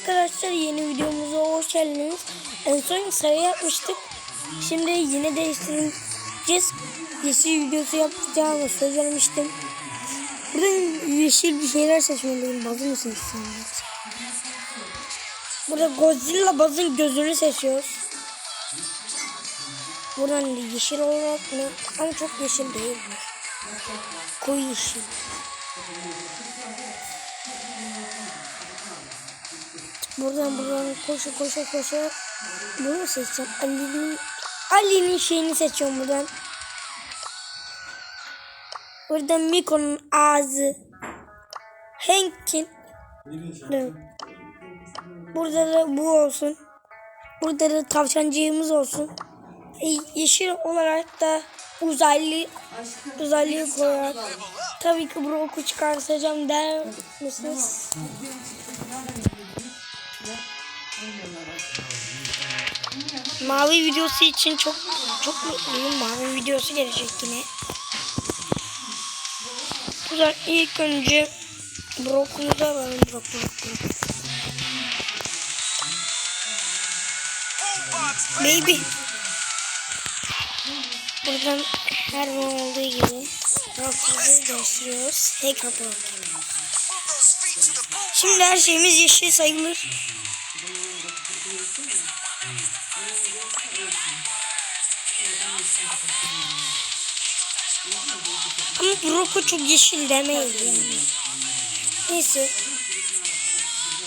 arkadaşlar yeni videomuza hoş geldiniz. En son sarı yapmıştık. Şimdi yine değiştireceğiz. Yeşil videosu yapacağımı söz vermiştim. Buradan yeşil bir şeyler seçmeliyim. Bazı mı seçsem? Burada Godzilla bazın gözünü seçiyoruz. Buradan yeşil olarak mı? Ama çok yeşil değil mi? Koyu yeşil. Buradan buradan koşa koşa koşa bunu seçeceğim. Ali'nin Ali'nin şeyini seçiyorum buradan. Buradan Miko'nun ağzı. Hank'in. Burada da bu olsun. Burada da tavşancığımız olsun. E, yeşil olarak da uzaylı uzaylıyı koyarak. Tabii ki Brock'u çıkartacağım der misiniz? Mavi videosu için çok çok mutluyum. Mavi videosu gelecek yine. Buradan ilk önce Brock'umuzu alalım. Brock, Brock, Brock. Baby. Buradan her zaman olduğu gibi Brock'umuzu değiştiriyoruz. Tekrar Brock. Şimdi her şeyimiz yeşil sayılır. Ama Brock'u çok yeşil demeyiz yani. Neyse.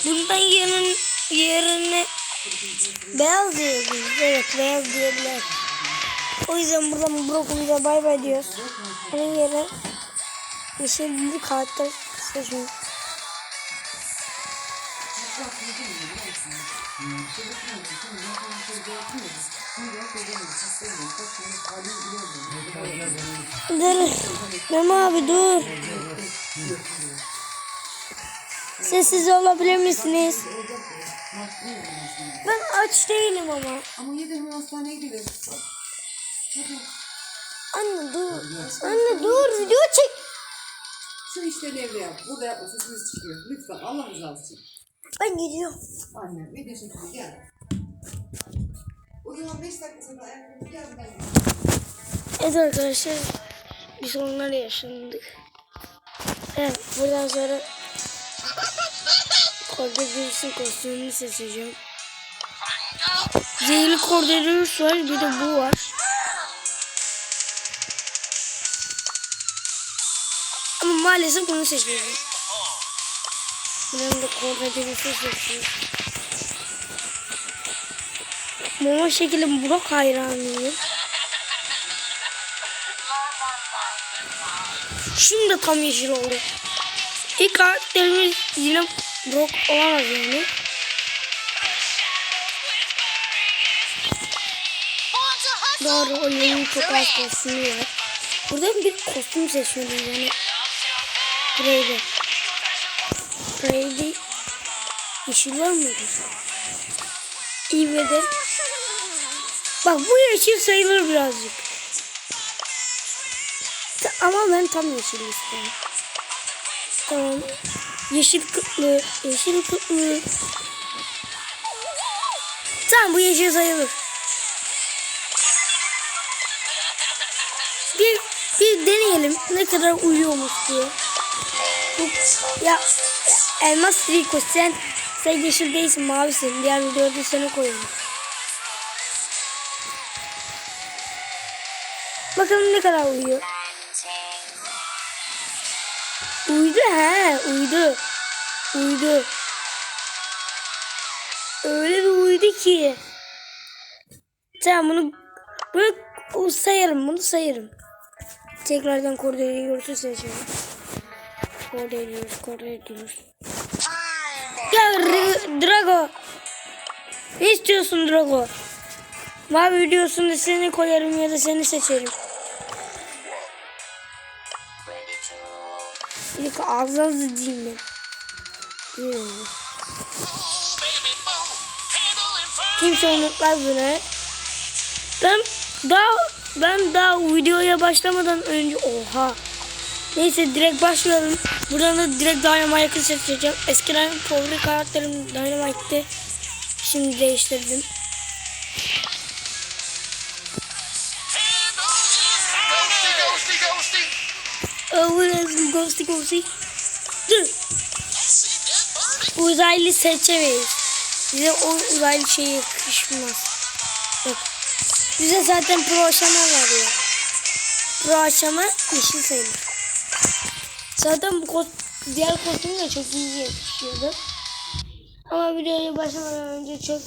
Bundan yarın yerine beyaz diyebiliriz. Evet beyaz diyebiliriz. O yüzden buradan Brock'umuza bay bay diyoruz. Onun yerine yeşil bir karakter seçiyoruz. Dur. Memo abi dur. Sessiz olabilir misiniz? Ben aç değilim ama. Ama yedi hemen hastaneye gidelim. Anne dur. Anne dur video çek. Şu işleri evde yap. Burada yapma sesimiz çıkıyor. Lütfen Allah rızası için. Ben gidiyorum. Anne video çekiyor gel. O zaman 5 dakika sonra ayaklarımı gel. Evet arkadaşlar. Bir sorunlar yaşandık. Evet buradan sonra Kordedirus'un kostümünü seçeceğim. Zehirli Kordedirus var bir de bu var. Ama maalesef bunu seçiyorum. Buradan da Kordedirus'u seçiyorum. Mama şekli Burak hayranıyım. Şimdi tam yeşil oldu. İlk karakterimiz yine Brock olamaz yani. Doğru oyunun çok az kostümü var. Buradan bir kostüm seçmeliyiz yani. Buraydı. Buraydı. Yeşil var mıydı? İyi ve. Bak bu yeşil sayılır birazcık. Ama ben tam yeşil istiyorum. Tamam. Yeşil kıtlı, yeşil kıtlı. Tamam bu yeşil sayılır. Bir, bir deneyelim ne kadar uyuyormuş diye. Ya Elmas Rico sen sen yeşil değilsin mavisin. Diğer videoda seni koyalım. Bakalım ne kadar uyuyor. Uyudu he uyudu. Uyudu. Öyle bir uyudu ki. Tamam bunu bunu sayarım bunu sayarım. Tekrardan koridoru seçelim. Koridor koridor. Ya R- Drago. Ne istiyorsun Drago? Mavi videosunu da seni koyarım ya da seni seçerim. Ağzınızı. Hmm. Kimse unutmaz bunu. Ben daha ben daha videoya başlamadan önce oha Neyse direkt başlayalım. Buradan da direkt Dynamite'ı seçeceğim. Eskiden favori karakterim Dynamite'ti. Şimdi değiştirdim. Ghosty. Dur. Uzaylı seçemeyiz. Bize o uzaylı şey yakışmaz. Bak. Bize zaten pro aşama veriyor. Pro aşama yeşil sayılır. Zaten bu kos diğer kostüm de çok iyi yakışıyordu. Ama videoya başlamadan önce çok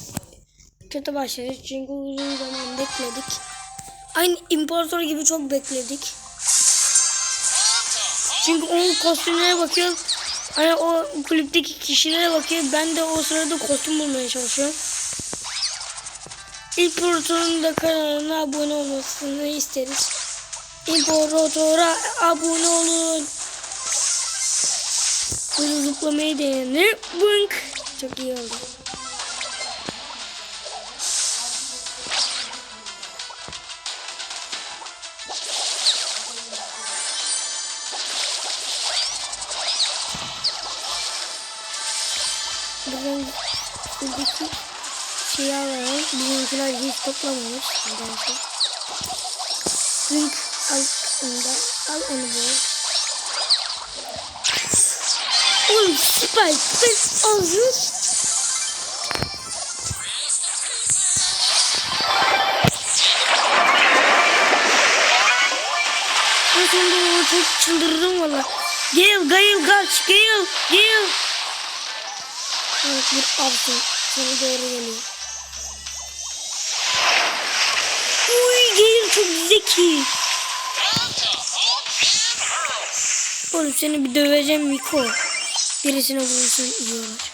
kötü başladık. Çünkü uzun zaman bekledik. Aynı imparator gibi çok bekledik. Çünkü onun kostümlere bakıyor. Hani o kulüpteki kişilere bakıyor. Ben de o sırada kostüm bulmaya çalışıyorum. İmparatorun da kanalına abone olmasını isteriz. İmparatora abone olun. Böyle zıplamayı denedi. Bınk. Çok iyi oldu. Bizimkiler hiç toplamamış. Nedense. Link altında. Al onu böyle. Oğlum süper. Ağzını Ben sonunda çok çıldırdım valla. Gel, gel, kaç, gel, gel. Evet bir avcı sana doğru geliyor. Çok zeki. Oğlum seni bir döveceğim Miko. Birisine vurursan iyi olur.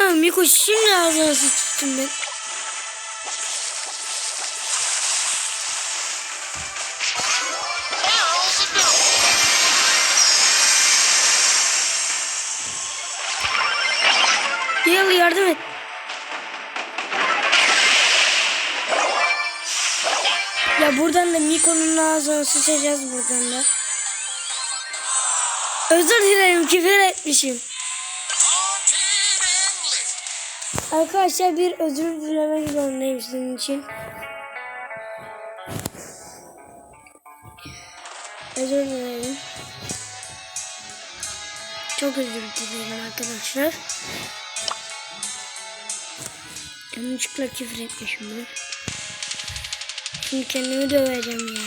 Aa, Miko şimdi ağzına sıçtım ben. Gel yardım et. Ya buradan da Miko'nun ağzına sıçacağız buradan da. Özür dilerim küfür etmişim. Arkadaşlar bir özür dilemek zorundayım sizin için. Özür dilerim. Çok özür dilerim arkadaşlar. Yanlışlıkla küfür etmişim ben. Şimdi kendimi döveceğim ya.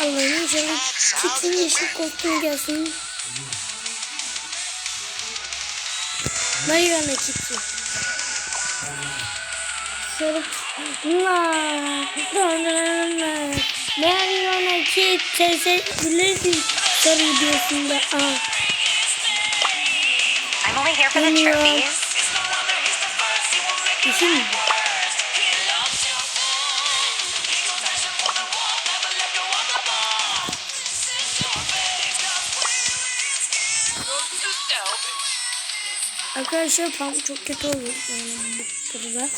Allah'ım inşallah çıksın yeşil kostüm gelsin. Mariana çıksın. Sarı... Mariana kit seçebilirsin. Sarı videosunda. Aa. Trophies. Düşün mü? Arkadaşlar tam çok kötü olur yani bu burada.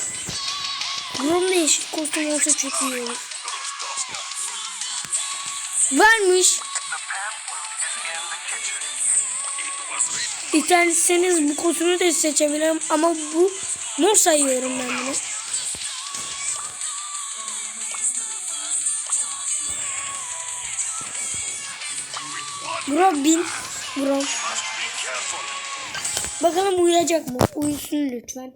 Grom yeşil kostüm olsa çok iyi olur. Varmış. İsterseniz bu kostümü de seçebilirim ama bu mor sayıyorum ben bunu. Grom bin. Grom. Bakalım uyuyacak mı? Uyusun lütfen.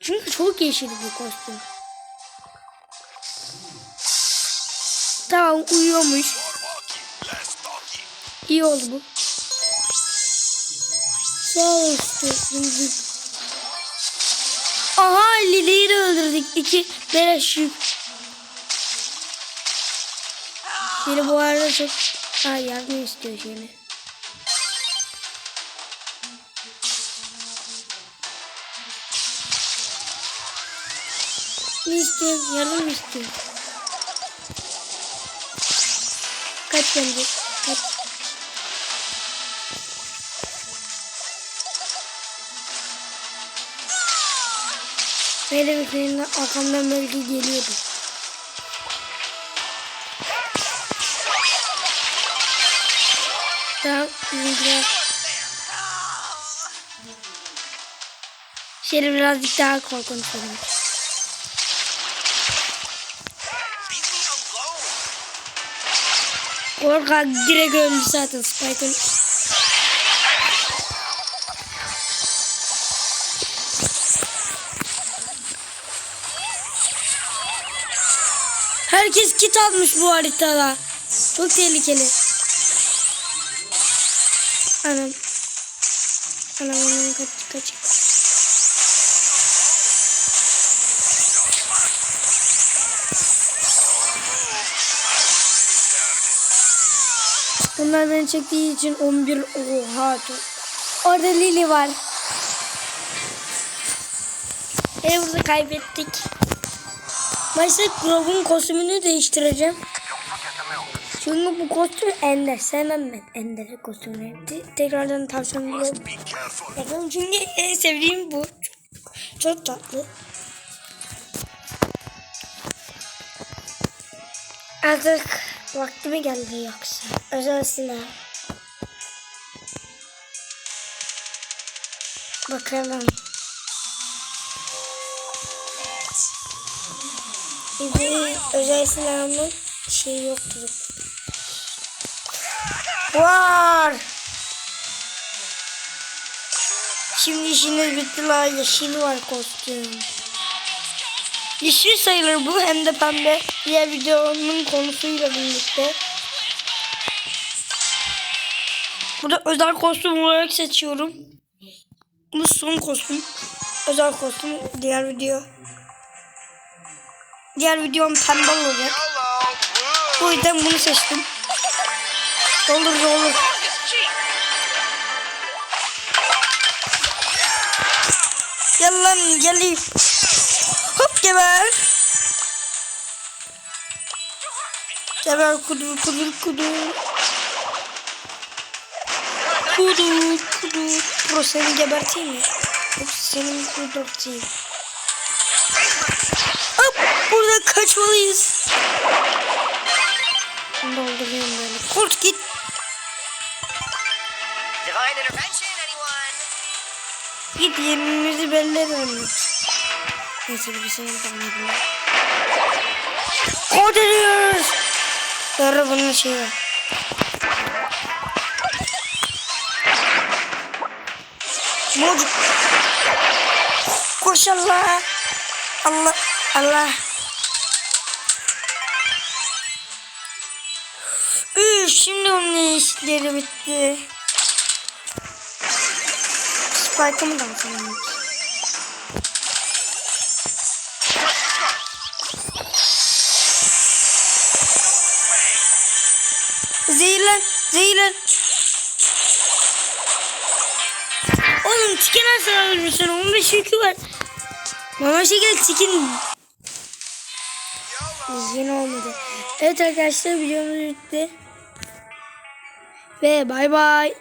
Çünkü çok yeşil bu kostüm. Tamam uyuyormuş. İyi oldu bu. Sağ ol işte. Aha Lili'yi de öldürdük. İki beleş yük. Lili bu arada çok ha, yardım istiyor şeyine. Ne istiyor? Yardım istiyor? Kaç bence? Kaç? Böyle bir şeyin arkamdan belki geliyordu. Tamam. bizimkiler- Şöyle birazcık daha korkunç alone. Korkak direkt ölmüş zaten Spike'ın. Herkes kit almış bu haritada. Çok tehlikeli. Anam. Anam anam kaç kaç. Bunlar beni çektiği için 11 oha çok. Orada Lily var. E burada kaybettik. Başta Grove'un kostümünü değiştireceğim. Çünkü bu kostüm Ender. Sevmem ben Ender'in kostümünü. Te- Tekrardan tavsiye ediyorum. Çünkü en sevdiğim bu. Çok, çok tatlı. Artık vakti mi geldi yoksa? Özel silah. Bakalım. Bizim özel silahımın şey yoktu. Var. Şimdi işiniz bitti la yeşil var kostüm. Yeşil sayılır bu hem de pembe. Diğer videonun konusuyla birlikte. Burada özel kostüm olarak seçiyorum. Bu son kostüm. Özel kostüm diğer video. Diğer videom pembe olacak. O yüzden bunu seçtim. Olur olur. Gel lan geleyim. Hop geber. Geber kudur kudur kudur. Kudur kudur. Bro seni geberteyim mi? Hop seni. Hop kaçmalıyız. Dolduruyorum böyle. Kurt git. Git yerimizi belli edelim. Neyse bir şey yapamadım. Koderiyoruz. Sonra bunun şeyi var. Mocuk. Koş Allah. Allah. Allah. Üf, şimdi onun işleri bitti. Spike'ımı da atalım. Zehirlen, zehirlen. Oğlum tiken nasıl ölmüşsün? 15 yükü var. Mama şeker tikin. Yine olmadı. Evet arkadaşlar videomuz bitti. Ve bay bay.